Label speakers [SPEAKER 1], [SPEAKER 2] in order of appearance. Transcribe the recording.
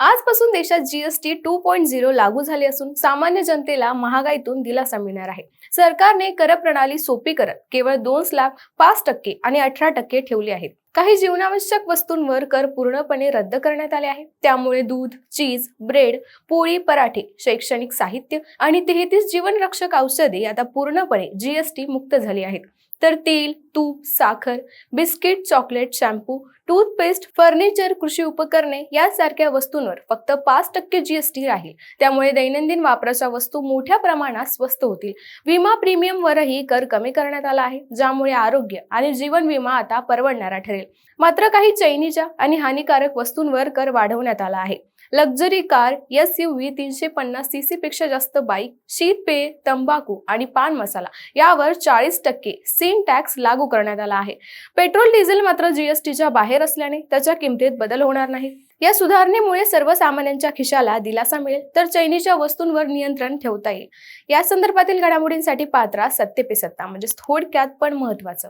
[SPEAKER 1] आजपासून देशात GST two point zero लागू झाले असून सामान्य जनतेला महागाईतून दिलासा मिळणार आहे. सरकारने कर प्रणाली सोपी करत केवळ दोन स्लॅब पाच टक्के आणि अठरा टक्के ठेवली आहेत. काही जीवनावश्यक वस्तूंवर कर पूर्णपणे रद्द करण्यात आले आहे त्यामुळे दूध चीज ब्रेड पोळी पराठे शैक्षणिक साहित्य आणि तेहतीस जीवनरक्षक औषधे आता पूर्णपणे जीएसटी मुक्त झाली आहेत. तर तेल तूप साखर biscuit chocolate shampoo toothpaste furniture कृषी उपकरणे यासारख्या वस्तूंवर फक्त पाच टक्के जीएसटी राहील. त्यामुळे दैनंदिन वापराच्या वस्तू मोठ्या प्रमाणात स्वस्त होतील. विमा प्रीमियमवरही कर कमी करण्यात आला आहे ज्यामुळे आरोग्य आणि जीवन विमा आता परवडणारा ठरेल. मात्र काही चैनीच्या आणि हानिकारक वस्तूंवर कर वाढवण्यात आला आहे. Luxury car S U V तीनशे पन्नास सी सी पेक्षा जास्त बाईक शीतपेय तंबाखू आणि पान मसाला यावर चाळीस टक्के सीन टॅक्स लागू करण्यात आला आहे. पेट्रोल डिझेल मात्र जीएसटीच्या बाहेर असल्याने त्याच्या किमतीत बदल होणार नाही. या सुधारणेमुळे सर्वसामान्यांच्या खिशाला दिलासा मिळेल तर चैनीच्या वस्तूंवर नियंत्रण ठेवता येईल. या संदर्भातील घडामोडींसाठी पात्रा सत्य पे सत्ता म्हणजे थोडक्यात पण महत्वाचं.